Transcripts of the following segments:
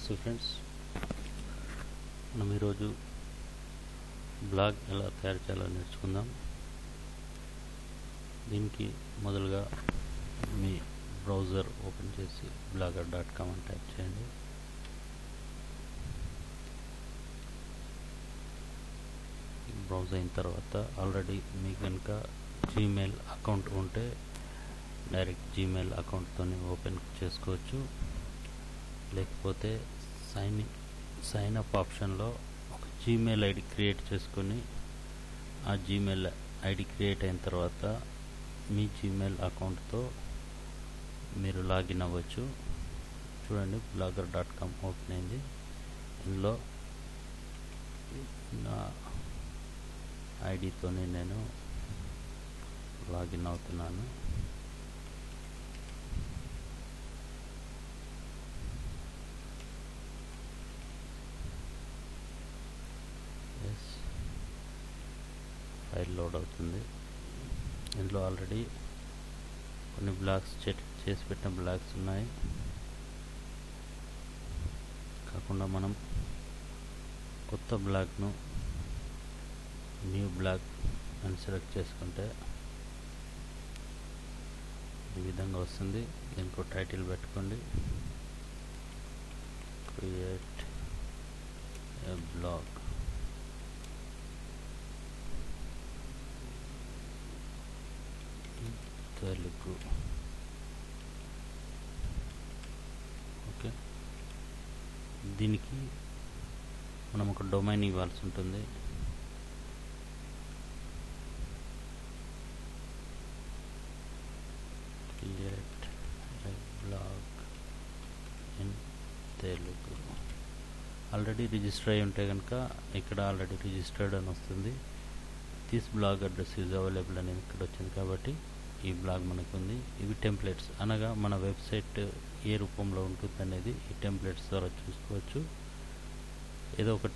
నమస్తే ఫ్రెండ్స్. మనం ఈరోజు బ్లాగ్ ఎలా తయారు చేయాలో నేర్చుకుందాం. దీనికి మొదలుగా మీ బ్రౌజర్ ఓపెన్ చేసి బ్లాగర్ డాట్ కామ్ అని టైప్ చేయండి. బ్రౌజ్ అయిన తర్వాత ఆల్రెడీ మీకు కనుక జీమెయిల్ అకౌంట్ ఉంటే డైరెక్ట్ జీమెయిల్ అకౌంట్తో ఓపెన్ చేసుకోవచ్చు. లేకపోతే సైన్ సైన్ అప్ ఆప్షన్లో ఒక జీమెయిల్ ఐడి క్రియేట్ చేసుకొని ఆ జీమెయిల్ ఐడి క్రియేట్ అయిన తర్వాత మీ జీమెయిల్ అకౌంట్తో మీరు లాగిన్ అవ్వచ్చు. చూడండి బ్లాగర్ డాట్ కామ్ ఓపెన్ అయింది. ఇందులో నా ఐడితోనే నేను లాగిన్ అవుతున్నాను. ఫైల్ లోడ్ అవుతుంది. ఇందులో ఆల్రెడీ కొన్ని బ్లాగ్స్ చేసి పెట్టిన బ్లాగ్స్ ఉన్నాయి. కాకుండా మనం కొత్త బ్లాగ్ను న్యూ బ్లాగ్ అని సెలెక్ట్ చేసుకుంటే ఈ విధంగా వస్తుంది. దీనికి టైటిల్ పెట్టుకోండి. Create a blog Telugu okay. దీనికి మనం ఒక డొమైన్ ఇవ్వాల్సి ఉంటుంది. Create blog in Telugu already register అయి ఉంటే కనుక ఇక్కడ ఆల్రెడీ రిజిస్టర్డ్ అని వస్తుంది. This blog address is available అనేది ఇక్కడ వచ్చింది కాబట్టి ఈ బ్లాగ్ మనకు ఉంది ఇవి టెంప్లెట్స్ అనగా మన వెబ్సైట్ ఏ రూపంలో ఉంటుంది అనేది ఈ టెంప్లెట్స్ ద్వారా చూసుకోవచ్చు. ఏదో ఒక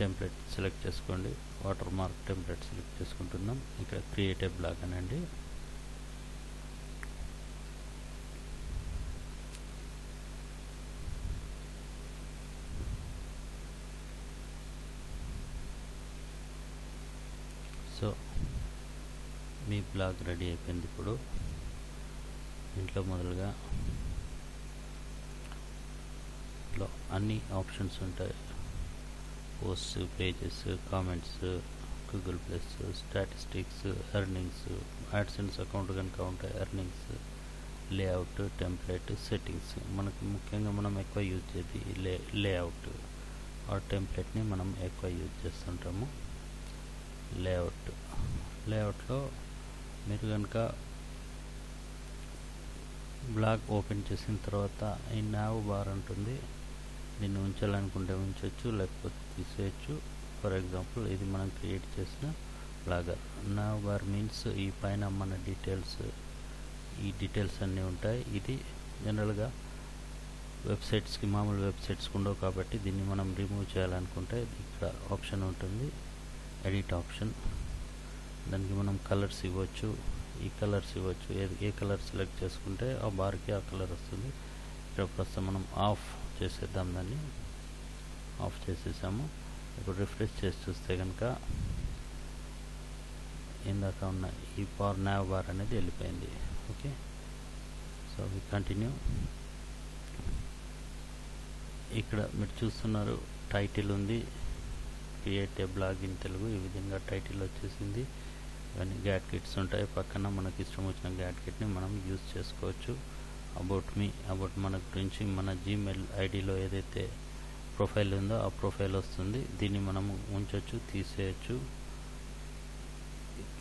టెంప్లెట్ సెలెక్ట్ చేసుకోండి. వాటర్ మార్క్ టెంప్లెట్ సెలెక్ట్ చేసుకుంటున్నాం. ఇక్కడ క్రియేటివ్ బ్లాగ్ అనండి సో మీ బ్లాగ్ రెడీ అయిపోయింది ఇప్పుడు. ఇంట్లో మొదలుగా ఇంట్లో అన్ని ఆప్షన్స్ ఉంటాయి. Posts pages comments Google plus statistics earnings AdSense account కనుక ఉంటాయి. Earnings layout template settings. మనకు ముఖ్యంగా మనం ఎక్కువ యూజ్ చేసేది లే లేఅవుట్. ఆ టెంప్లెట్ని మనం ఎక్కువ యూజ్ చేస్తుంటాము. లేఅవుట్. లేఅవుట్లో మీరు కనుక బ్లాగ్ ఓపెన్ చేసిన తర్వాత ఈ నావ్ బార్ ఉంటుంది దీన్ని ఉంచాలనుకుంటే ఉంచవచ్చు లేకపోతే తీసేయచ్చు. ఫర్ ఎగ్జాంపుల్ ఇది మనం క్రియేట్ చేసిన బ్లాగర్ నావ్ బార్ మీన్స్ ఈ పైన మన డీటెయిల్స్ ఈ డీటెయిల్స్ అన్నీ ఉంటాయి. ఇది జనరల్గా వెబ్సైట్స్కి మామూలు వెబ్సైట్స్కి ఉండవు కాబట్టి దీన్ని మనం రిమూవ్ చేయాలనుకుంటే ఇక్కడ ఆప్షన్ ఉంటుంది. ఎడిట్ ఆప్షన్ దానికి మనం కలర్స్ ఇవ్వచ్చు ఈ కలర్స్ ఇవ్వచ్చు ఏ ఏ కలర్ సెలెక్ట్ చేసుకుంటే ఆ బార్కి ఆ కలర్ వస్తుంది. ఇక్కడ ప్రస్తుతం మనం ఆఫ్ చేసేద్దాం దాన్ని. ఆఫ్ చేసేసాము. ఇప్పుడు రిఫ్రెష్ చేసి చూస్తే కనుక ఇందాక ఉన్న ఈ బార్ నావ్ బార్ అనేది వెళ్ళిపోయింది. ఓకే? So we continue. ఇక్కడ మీరు చూస్తున్నారు టైటిల్ ఉంది. Create a blog in Telugu. ఈ విధంగా టైటిల్ వచ్చేసింది. కానీ గ్యాట్ కిట్స్ ఉంటాయి. పక్కన మనకి ఇష్టం వచ్చిన గ్యాట్ కిట్ని మనం యూజ్ చేసుకోవచ్చు. అబౌట్ మీ అబౌట్ మన గురించి మన జీమెయిల్ ఐడిలో ఏదైతే ప్రొఫైల్ ఉందో ఆ ప్రొఫైల్ వస్తుంది. దీన్ని మనము ఉంచవచ్చు తీసేయచ్చు.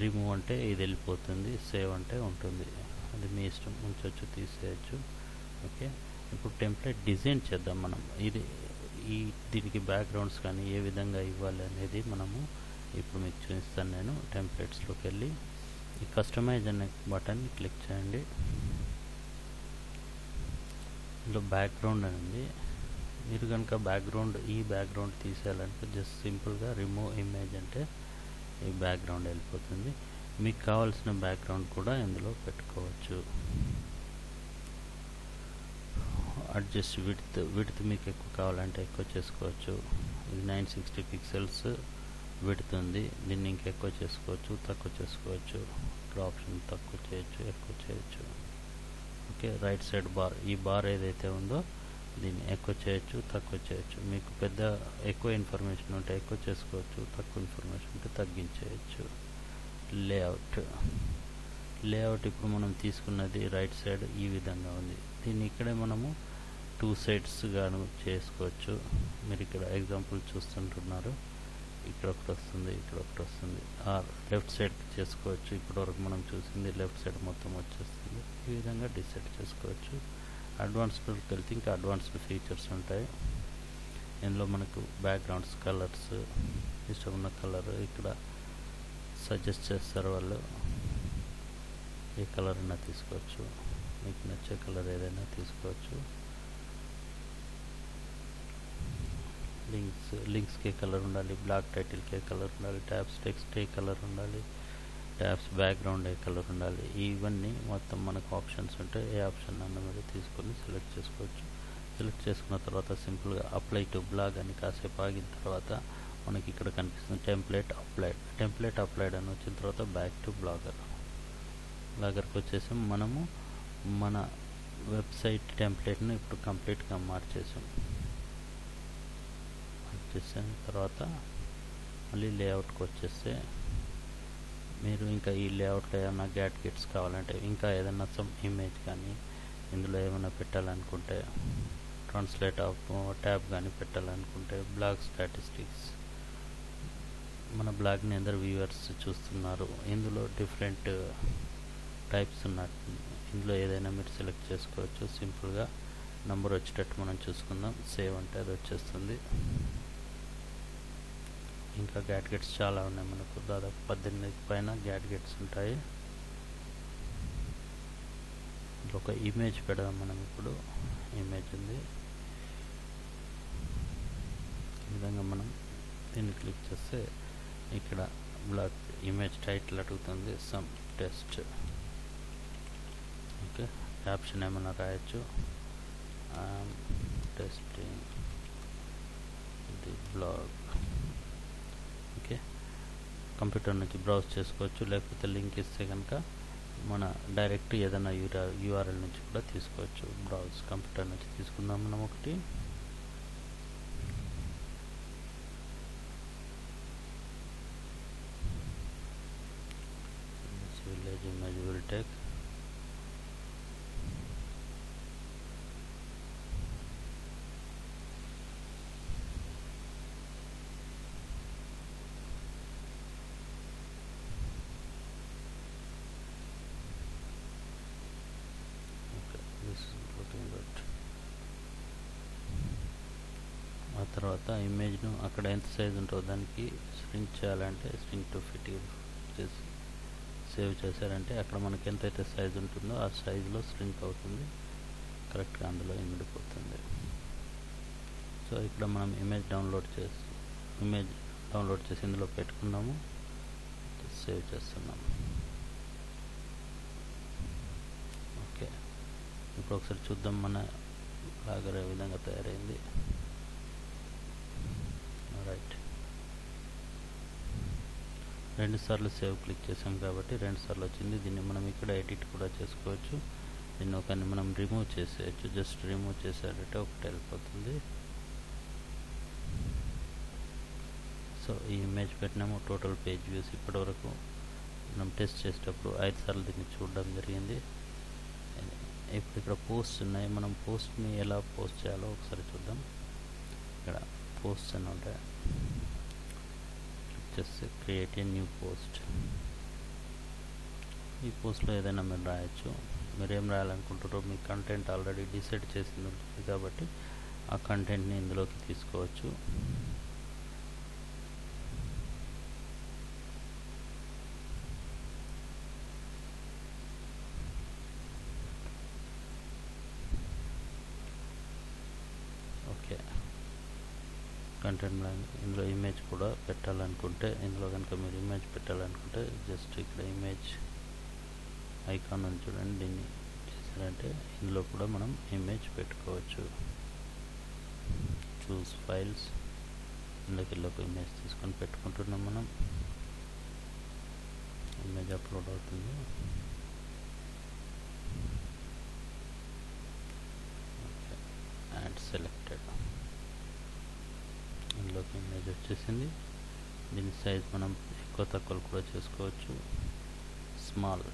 రిమూవ్ అంటే ఇది వెళ్ళిపోతుంది సేవ్ అంటే ఉంటుంది. అది మీ ఇష్టం ఉంచవచ్చు తీసేయచ్చు. ఓకే ఇప్పుడు టెంప్లెట్ డిజైన్ చేద్దాం మనం. ఇది ఈ దీనికి బ్యాక్గ్రౌండ్స్ కానీ ఏ విధంగా ఇవ్వాలి అనేది మనము ఇప్పుడు మీకు చూపిస్తాను నేను టెంప్లెట్స్లోకి వెళ్ళి. ఈ కస్టమైజ్ అనే బటన్ క్లిక్ చేయండి. ఇందులో బ్యాక్గ్రౌండ్ అని ఉంది. మీరు కనుక బ్యాక్గ్రౌండ్ ఈ బ్యాక్గ్రౌండ్ తీసేయాలంటే జస్ట్ సింపుల్గా రిమూవ్ ఇమేజ్ అంటే ఈ బ్యాక్గ్రౌండ్ వెళ్ళిపోతుంది. మీకు కావాల్సిన బ్యాక్గ్రౌండ్ కూడా ఇందులో పెట్టుకోవచ్చు. అడ్జస్ట్ విడ్త్ విడ్త్ మీకు ఎక్కువ కావాలంటే ఎక్కువ చేసుకోవచ్చు. ఇది నైన్ సిక్స్టీ పిక్సెల్స్ పెడుతుంది దీన్ని ఇంకా ఎక్కువ చేసుకోవచ్చు తక్కువ చేసుకోవచ్చు ఇక్కడ ఆప్షన్ తక్కువ చేయొచ్చు ఎక్కువ చేయొచ్చు. ఓకే రైట్ సైడ్ బార్ ఈ బార్ ఏదైతే ఉందో దీన్ని ఎక్కువ చేయొచ్చు తక్కువ చేయొచ్చు. మీకు పెద్ద ఎక్కువ ఇన్ఫర్మేషన్ ఉంటే ఎక్కువ చేసుకోవచ్చు తక్కువ ఇన్ఫర్మేషన్ ఉంటే తగ్గించేయచ్చు. లేఅవుట్ లేఅవుట్ ఇప్పుడు మనం తీసుకున్నది రైట్ సైడ్ ఈ విధంగా ఉంది. దీన్ని ఇక్కడే మనము టూ సైడ్స్గాను చేసుకోవచ్చు. మీరు ఇక్కడ ఎగ్జాంపుల్ చూస్తుంటున్నారు. ఇక్కడ ఒకటి వస్తుంది ఇక్కడ ఒకటి వస్తుంది ఆర్ లెఫ్ట్ సైడ్ చేసుకోవచ్చు. ఇప్పటివరకు మనం చూసింది లెఫ్ట్ సైడ్ మొత్తం వచ్చేస్తుంది. ఈ విధంగా డిసైడ్ చేసుకోవచ్చు. అడ్వాన్స్డ్కి వెళ్తే ఇంకా అడ్వాన్స్డ్ ఫీచర్స్ ఉంటాయి. ఇందులో మనకు బ్యాక్గ్రౌండ్స్ కలర్స్ ఇష్టమున్న కలర్ ఇక్కడ సజెస్ట్ చేస్తారు వాళ్ళు. ఏ కలర్ అయినా తీసుకోవచ్చు. మీకు నచ్చే కలర్ ఏదైనా తీసుకోవచ్చు. లింక్స్ లింక్స్కే కలర్ ఉండాలి బ్లాక్ టైటిల్కే కలర్ ఉండాలి ట్యాబ్స్ టెక్స్టే కలర్ ఉండాలి ట్యాబ్స్ బ్యాక్గ్రౌండ్ ఏ కలర్ ఉండాలి ఇవన్నీ మొత్తం మనకు ఆప్షన్స్ ఉంటే ఏ ఆప్షన్ అన్న మీరు తీసుకొని సెలెక్ట్ చేసుకోవచ్చు. సెలెక్ట్ చేసుకున్న తర్వాత సింపుల్గా అప్లై టు బ్లాగ్ అని కాసేపు ఆగిన తర్వాత మనకి ఇక్కడ కనిపిస్తుంది టెంప్లెట్ అప్లైడ్ టెంప్లెట్ అప్లైడ్ అని వచ్చిన తర్వాత బ్యాక్ టు బ్లాగర్. బ్లాగర్కి వచ్చేసి మనము మన వెబ్సైట్ టెంప్లెట్ను ఇప్పుడు కంప్లీట్గా మార్చేసాం. మార్చేసిన తర్వాత మళ్ళీ లేఅవుట్కి వచ్చేస్తే మీరు ఇంకా ఈ లేఅవుట్లో ఏమైనా గ్యాట్ కిట్స్ కావాలంటే ఇంకా ఏదైనా సమ్ ఇమేజ్ కానీ ఇందులో ఏమైనా పెట్టాలనుకుంటే ట్రాన్స్లేట్ ఆఫ్ ట్యాబ్ కానీ పెట్టాలనుకుంటే బ్లాగ్ స్టాటిస్టిక్స్ మన బ్లాగ్ని అందరు వ్యూవర్స్ చూస్తున్నారు. ఇందులో డిఫరెంట్ టైప్స్ ఉన్నట్టు ఇందులో ఏదైనా మీరు సెలెక్ట్ చేసుకోవచ్చు. సింపుల్గా నంబర్ వచ్చేటట్టు మనం చూసుకుందాం. సేవ్ అంటే అది వచ్చేస్తుంది. ఇంకా గ్యాడ్గెట్స్ చాలా ఉన్నాయి మనకు. దాదాపు పద్దెనిమిది పైన గ్యాడ్గెట్స్ ఉంటాయి. ఒక ఇమేజ్ పెడదాం మనం ఇప్పుడు. ఇమేజ్ ఉంది. ఈ విధంగా మనం దీన్ని క్లిక్ చేస్తే ఇక్కడ బ్లాక్ ఇమేజ్ టైటిల్ అడుగుతుంది సమ్ టెస్ట్ ఓకే క్యాప్షన్ ఏమైనా రాయొచ్చు. టెస్టింగ్ ది బ్లాగ్ కంప్యూటర్ నుంచి బ్రౌజ్ చేసుకోవచ్చు లేకపోతే లింక్ ఇస్తే కనుక మన డైరెక్ట్ ఏదైనా యూరా యూఆర్ఎల్ నుంచి కూడా తీసుకోవచ్చు. బ్రౌజ్ కంప్యూటర్ నుంచి తీసుకుందాం మనం ఒకటి. విలేజ్ ఇమేజ్ విల్ టెక్ తర్వాత ఇమేజ్ను అక్కడ ఎంత సైజ్ ఉంటుందో దానికి స్ట్రింక్ చేయాలంటే స్ట్రింక్ టు ఫిట్ చేసి సేవ్ చేశారంటే అక్కడ మనకి ఎంతైతే సైజ్ ఉంటుందో ఆ సైజులో స్ట్రింక్ అవుతుంది. కరెక్ట్గా అందులో ఇమిడిపోతుంది. సో ఇక్కడ మనం ఇమేజ్ డౌన్లోడ్ చేసి ఇమేజ్ డౌన్లోడ్ చేసి ఇందులో పెట్టుకున్నాము. సేవ్ చేస్తున్నాము. ఓకే. ఇప్పుడు ఒకసారి చూద్దాం మన లాగర్ ఏ విధంగా తయారైంది రైట్ రెండు సార్లు సేవ్ క్లిక్ చేసాం కాబట్టి రెండు సార్లు వచ్చింది. దీన్ని మనం ఇక్కడ ఎడిట్ కూడా చేసుకోవచ్చు. దీన్ని ఒక మనం రిమూవ్ చేసేయచ్చు. జస్ట్ రిమూవ్ చేసాడంటే ఒకటి వెళ్ళిపోతుంది. సో ఈ ఇమేజ్ పెట్టినాము. టోటల్ పేజ్ వ్యూస్ ఇప్పటివరకు మనం టెస్ట్ చేసేటప్పుడు ఐదు సార్లు దీన్ని చూడడం జరిగింది. ఇప్పుడు ఇక్కడ పోస్ట్ ఉన్నాయి. మనం పోస్ట్ని ఎలా పోస్ట్ చేయాలో ఒకసారి చూద్దాం. ఇక్కడ పోస్ట్ అని ఉంటాయి. Just create a new post ఈ పోస్ట్లో ఏదైనా మీరు రాయొచ్చు. మీరు ఏం రాయాలనుకుంటారో మీ కంటెంట్ ఆల్రెడీ డిసైడ్ చేసింది ఉంటుంది కాబట్టి ఆ కంటెంట్ని ఇందులోకి తీసుకోవచ్చు ఓకే కంటెంట్ బ్లాంక్ ఇందులో ఇమేజ్ కూడా పెట్టాలనుకుంటే ఇందులో కనుక మీరు ఇమేజ్ పెట్టాలనుకుంటే జస్ట్ ఇక్కడ ఇమేజ్ ఐకాన్ అని చూడండి దీన్ని చేశారంటే ఇందులో కూడా మనం ఇమేజ్ పెట్టుకోవచ్చు. చూస్ ఫైల్స్ ఇందులోకి వెళ్ళి ఒక ఇమేజ్ తీసుకొని పెట్టుకుంటున్నాం మనం. ఇమేజ్ అప్లోడ్ అవుతుంది. యాడ్ సెలెక్టెడ్ ఇందులోకి ఇమేజ్ వచ్చేసింది. దీని సైజ్ మనం ఎక్కువ తక్కువలు కూడా చేసుకోవచ్చు. స్మాల్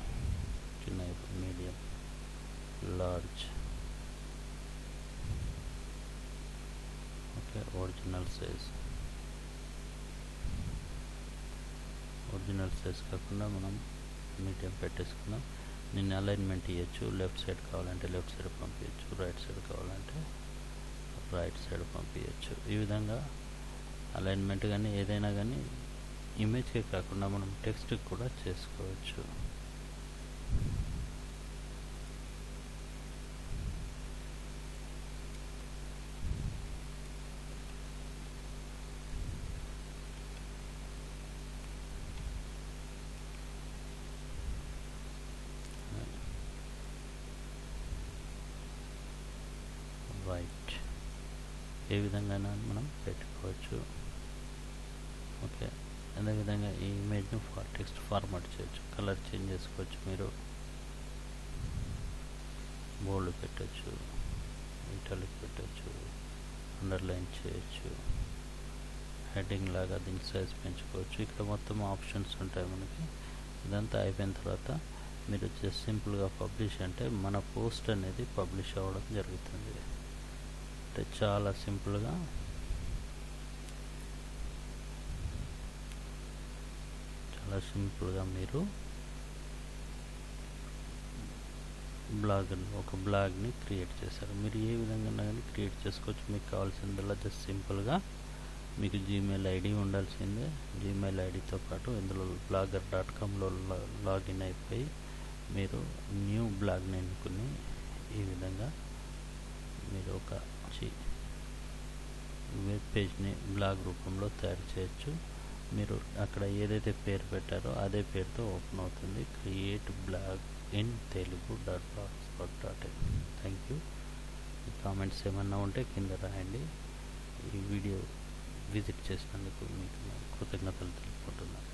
చిన్న medium large okay original size original size కాకుండా మనం మీడియం పెట్టేసుకుందాం. నేను అలైన్మెంట్ ఇవ్వచ్చు లెఫ్ట్ సైడ్ కావాలంటే లెఫ్ట్ సైడ్ పంపించచ్చు రైట్ సైడ్ కావాలంటే రైట్ సైడ్ పంపించచ్చు ఈ విధంగా అలైన్మెంట్ కానీ ఏదైనా కానీ ఇమేజ్కే కాకుండా మనం టెక్స్ట్కి కూడా చేసుకోవచ్చు. వైట్ ఏ విధంగా మనం పెట్టుకోవచ్చు. ఓకే. అదేవిధంగా ఈ ఇమేజ్ను ఫార్ టెక్స్ట్ ఫార్మాట్ చేయొచ్చు. కలర్ చేంజ్ చేసుకోవచ్చు మీరు. బోల్డ్ పెట్టచ్చు. ఇటాలిక్ పెట్టచ్చు. అండర్లైన్ చేయొచ్చు. హెడ్డింగ్ లాగా దీని సైజ్ పెంచుకోవచ్చు. ఇక్కడ మొత్తం ఆప్షన్స్ ఉంటాయి మనకి. ఇదంతా అయిపోయిన తర్వాత మీరు జస్ట్ సింపుల్గా పబ్లిష్ అంటే మన పోస్ట్ అనేది పబ్లిష్ అవ్వడం జరుగుతుంది. అంటే చాలా సింపుల్గా చాలా సింపుల్గా మీరు బ్లాగ్ ఒక బ్లాగ్ని క్రియేట్ చేశారు. మీరు ఏ విధంగా కానీ క్రియేట్ చేసుకోవచ్చు. మీకు కావాల్సిందల్లా జస్ట్ సింపుల్గా మీకు జీమెయిల్ ఐడి ఉండాల్సిందే. జీమెయిల్ ఐడితో పాటు ఇందులో బ్లాగర్ డాట్ కామ్లో లాగిన్ అయిపోయి మీరు న్యూ బ్లాగ్ని ఎన్నుకుని ఈ విధంగా మీరు ఒక వెబ్ పేజ్ని బ్లాగ్ రూపంలో తయారు చేయొచ్చు. మీరు అక్కడ ఏదైతే పేరు పెట్టారో అదే పేరుతో ఓపెన్ అవుతుంది. Create blog in Telugu dot blogspot dot in thank you comments ఏమన్నా ఉంటే కింద రాయండి. ఈ వీడియో విజిట్ చేసినందుకు మీకు కృతజ్ఞతలు తెలుపుకుంటున్నాను.